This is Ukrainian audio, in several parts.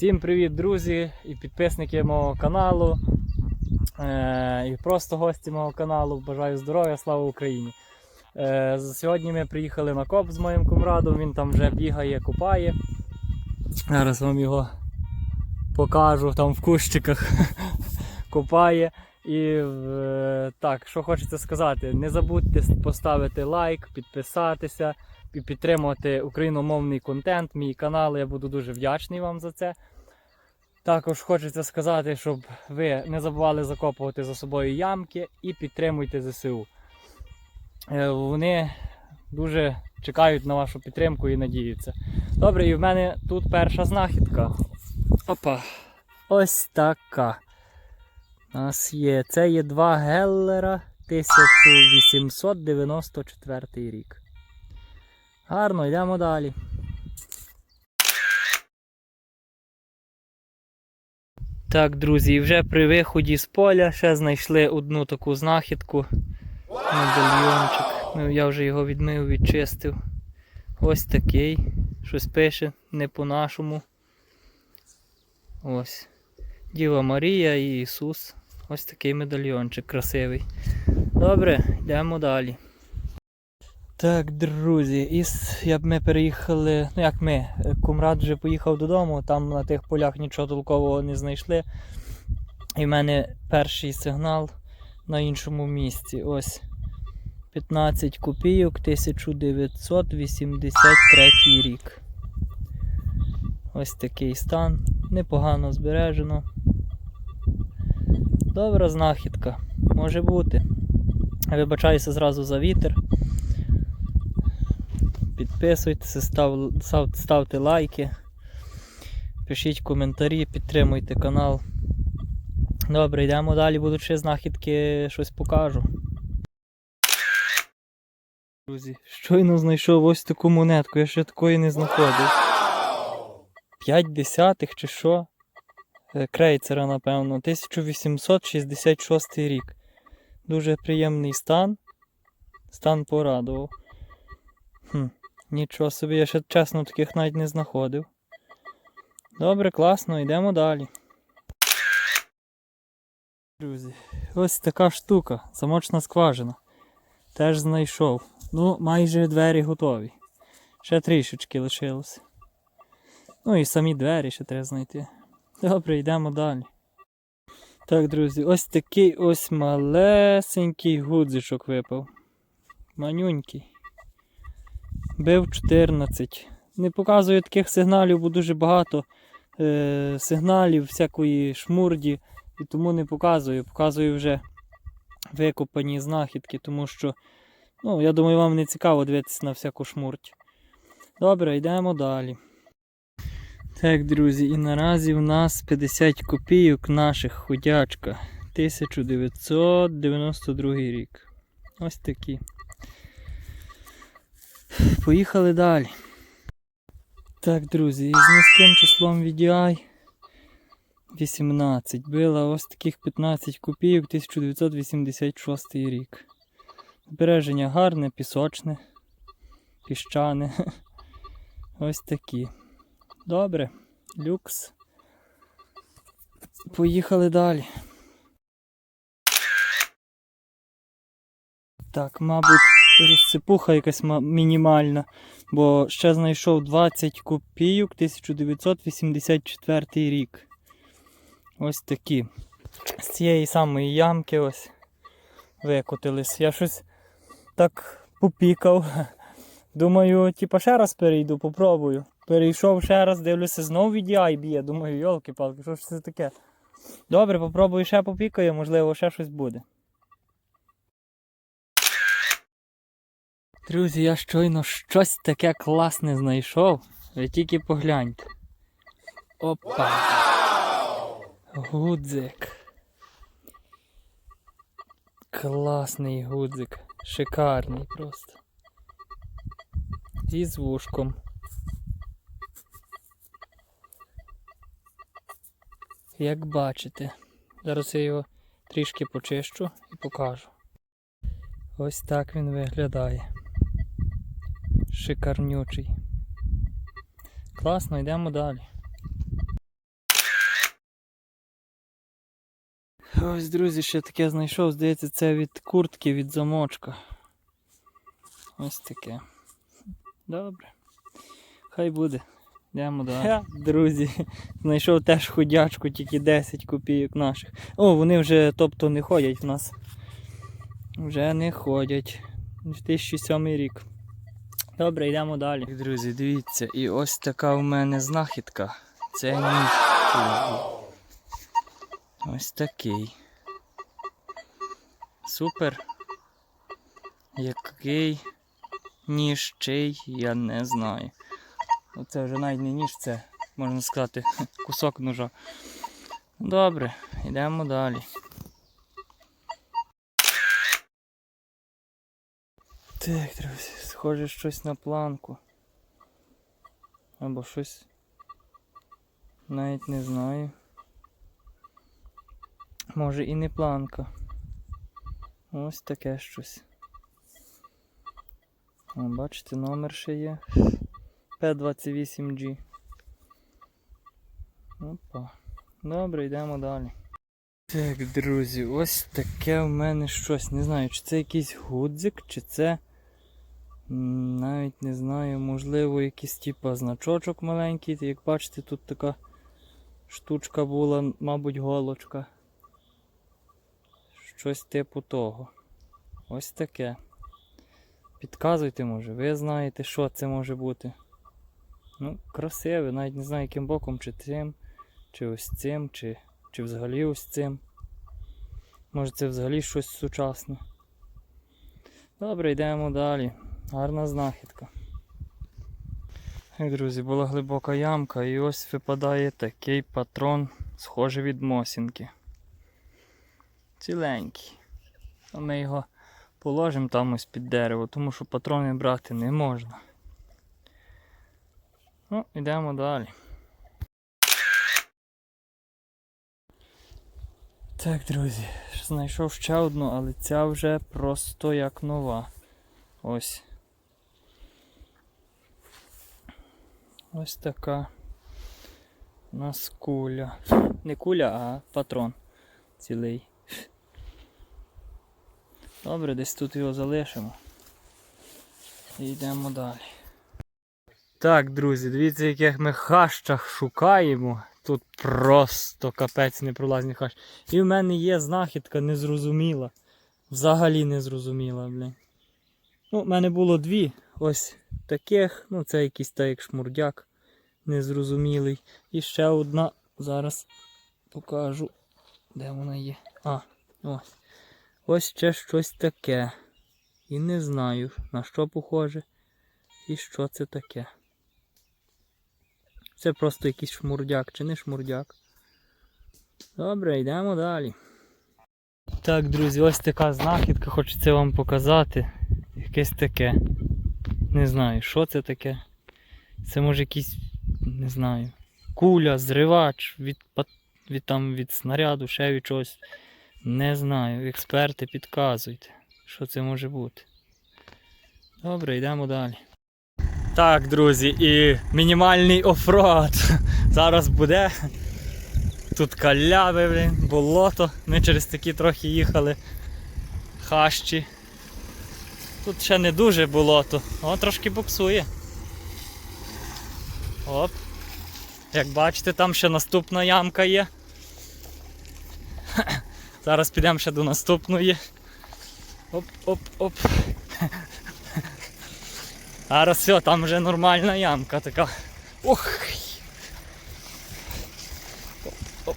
Всім привіт, друзі і підписники мого каналу. Е, і просто гості мого каналу. Бажаю здоров'я, слава Україні. Е, сьогодні ми приїхали на коп з моїм комрадом, він там вже бігає, купає. Зараз вам його покажу там в кущиках купає. І е, так, що хочеться сказати, не забудьте поставити лайк, підписатися і підтримувати україномовний контент, мій канал. Я буду дуже вдячний вам за це. Також хочеться сказати, щоб ви не забували закопувати за собою ямки і підтримуйте ЗСУ. Е, Вони дуже чекають на вашу підтримку і надіються. Добре, і в мене тут перша знахідка. Опа. Ось така. У нас є. Це є два Геллера 1894 рік. Гарно, йдемо далі. Так, друзі, і вже при виході з поля ще знайшли одну таку знахідку. Медальйончик. Ну, я вже його відмив, відчистив. Ось такий. Щось пише, не по-нашому. Ось. Діва Марія і Ісус. Ось такий медальйончик красивий. Добре, йдемо далі. Так, друзі, і як ми переїхали, ну як ми, кумрад вже поїхав додому, там на тих полях нічого толкового не знайшли. І в мене перший сигнал на іншому місці. Ось 15 копійок 1983 рік. Ось такий стан. Непогано збережено. Добра знахідка. Може бути. Вибачаюся зразу за вітер. Підписуйтеся, став, став, ставте лайки, пишіть коментарі, підтримуйте канал. Добре, йдемо далі, будуть ще знахідки, щось покажу. Друзі, щойно знайшов ось таку монетку, я ще такої не знаходив. 5 десятих чи що? Е, Крейцера, напевно, 1866 рік. Дуже приємний стан. Стан порадував. Хм, нічого собі, я ще чесно таких навіть не знаходив. Добре, класно, йдемо далі. Друзі, ось така штука, замочна скважина. Теж знайшов. Ну, майже двері готові. Ще трішечки лишилося. Ну і самі двері ще треба знайти. Добре, йдемо далі. Так, друзі, ось такий ось малесенький гудзичок випав. Манюнький. Бив 14. Не показую таких сигналів, бо дуже багато е, сигналів, всякої шмурді, і тому не показую. Показую вже викопані знахідки, тому що, ну, я думаю, вам не цікаво дивитися на всяку шмурдь. Добре, йдемо далі. Так, друзі, і наразі в нас 50 копійок наших ходячка. 1992 рік. Ось такі. Поїхали далі. Так, друзі, із низьким числом VDI 18. Била ось таких 15 копійок 1986 рік. Збереження гарне, пісочне, піщане. Ось такі. Добре, люкс. Поїхали далі. Так, мабуть, розсипуха якась мінімальна, бо ще знайшов 20 копійок 1984 рік. Ось такі. З цієї самої ямки ось викотились. Я щось так попікав. Думаю, типа ще раз перейду, попробую. Перейшов ще раз, дивлюся, знову VDI б'є. Думаю, йолки-палки, що ж це таке? Добре, попробую ще попікаю, можливо, ще щось буде. Друзі, я щойно щось таке класне знайшов. Ви тільки погляньте. Опа. Гудзик. Класний гудзик. Шикарний просто. Зі звушком. Як бачите, зараз я його трішки почищу і покажу. Ось так він виглядає шикарнючий. Класно, йдемо далі. Ось, друзі, ще таке знайшов, здається, це від куртки, від замочка. Ось таке. Добре. Хай буде. Йдемо далі. Я, друзі, знайшов теж ходячку, тільки 10 копійок наших. О, вони вже тобто не ходять в нас. Вже не ходять. 2007 рік. Добре, йдемо далі. Друзі, дивіться, і ось така в мене знахідка. Це ніж. Ось такий. Супер. Який ніж чий, я не знаю. Оце вже навіть не ніж, це, можна сказати, кусок ножа. Добре, йдемо далі. Так, друзі, схоже щось на планку. Або щось. Навіть не знаю. Може і не планка. Ось таке щось. О, бачите, номер ще є. P28G. Опа. Добре, йдемо далі. Так, друзі, ось таке в мене щось. Не знаю, чи це якийсь гудзик, чи це. Навіть не знаю, можливо, якийсь типа значочок маленький. Як бачите, тут така штучка була, мабуть, голочка. Щось типу того. Ось таке. Підказуйте, може, ви знаєте, що це може бути. Ну, красиве, навіть не знаю, яким боком, чи цим, чи ось цим, чи, чи взагалі ось цим. Може це взагалі щось сучасне. Добре, йдемо далі. Гарна знахідка. Друзі, була глибока ямка і ось випадає такий патрон, схожий від Мосінки. Ціленький. Ми його положимо там ось під дерево, тому що патрони брати не можна. Ну, йдемо далі. Так, друзі, знайшов ще одну, але ця вже просто як нова. Ось. Ось така. У нас куля. Не куля, а патрон цілий. Добре, десь тут його залишимо. І йдемо далі. Так, друзі, дивіться, яких ми хащах шукаємо. Тут просто капець непролазні хащ. І в мене є знахідка незрозуміла. Взагалі незрозуміла, блін. Ну, в мене було дві. Ось таких. Ну, це якийсь так як шмурдяк незрозумілий. І ще одна. Зараз покажу. Де вона є? А, ось. Ось ще щось таке. І не знаю, на що похоже і що це таке. Це просто якийсь шмурдяк чи не шмурдяк. Добре, йдемо далі. Так, друзі, ось така знахідка, хочеться вам показати. Якесь таке. Не знаю, що це таке. Це може якийсь, не знаю, куля, зривач від, від, там, від снаряду, ще від чогось. Не знаю, експерти підказуйте, що це може бути. Добре, йдемо далі. Так, друзі, і мінімальний офроад зараз буде. Тут каляви, блін, болото. Ми через такі трохи їхали. Хащі. Тут ще не дуже болото, о, трошки буксує. Оп. Як бачите, там ще наступна ямка є. Зараз підемо ще до наступної. Оп-оп-оп. Зараз все, там вже нормальна ямка така. Ох. Оп, оп.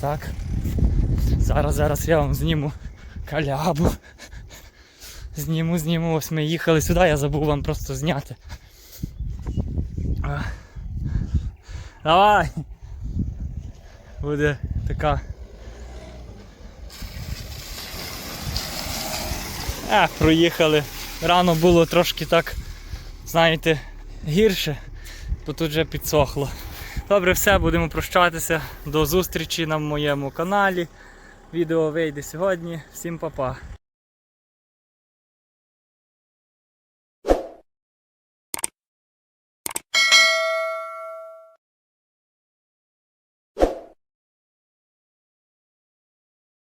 Так. Зараз, зараз я вам зніму калябу. Зніму, зніму. Ось ми їхали сюди, я забув вам просто зняти. Давай! Буде така. Е, проїхали. Рано було трошки так, знаєте, гірше, бо тут вже підсохло. Добре, все, будемо прощатися. До зустрічі на моєму каналі. Відео вийде сьогодні. Всім па-па.